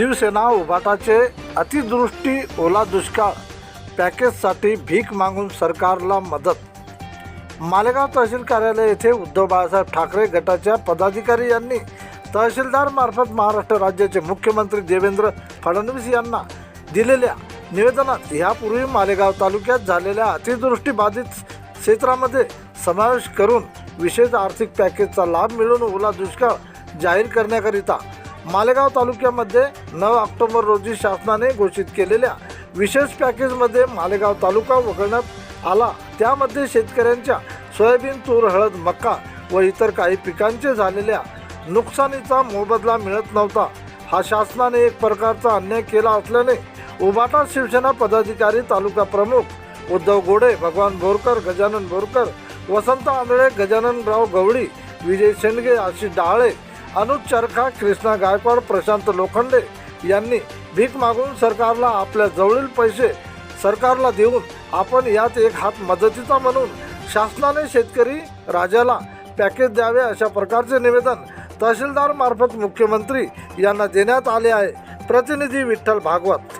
शिवसेना उभाटाचे अतिदृष्टी ओला दुष्काळ. पॅकेजसाठी भीक मागून सरकारला मदत. मालेगाव तहसील कार्यालय येथे उद्धव बाळासाहेब ठाकरे गटाच्या पदाधिकारी यांनी तहसीलदारमार्फत महाराष्ट्र राज्याचे मुख्यमंत्री देवेंद्र फडणवीस यांना दिलेल्या निवेदनात यापूर्वी मालेगाव तालुक्यात झालेल्या अतिदृष्टी बाधित क्षेत्रामध्ये समावेश करून विशेष आर्थिक पॅकेजचा लाभ मिळून ओला दुष्काळ जाहीर करण्याकरिता मालेगाव तालुक्यामध्ये नऊ ऑक्टोबर रोजी शासनाने घोषित केलेल्या विशेष पॅकेजमध्ये मालेगाव तालुका वगळण्यात आला. त्यामध्ये शेतकऱ्यांच्या सोयाबीन तूर हळद मका व इतर काही पिकांचे झालेल्या नुकसानीचा मोबदला मिळत नव्हता. हा शासनाने एक प्रकारचा अन्याय केला असल्याने उबाटा शिवसेना पदाधिकारी तालुका प्रमुख उद्धव गोडे भगवान बोरकर गजानन बोरकर वसंत आंधळे गजाननराव गवळी विजय शेंडगे आशिष डहाळे अनुज चरखा कृष्णा गायकवाड प्रशांत लोखंडे यांनी भीक मागून सरकारला आपल्या जवळील पैसे सरकारला देऊन आपण यात एक हात मदतीचा म्हणून शासनाने शेतकरी राजाला पॅकेज द्यावे अशा प्रकारचे निवेदन तहसीलदार मार्फत मुख्यमंत्री यांना देण्यात आले आहे. प्रतिनिधी विठ्ठल भागवत.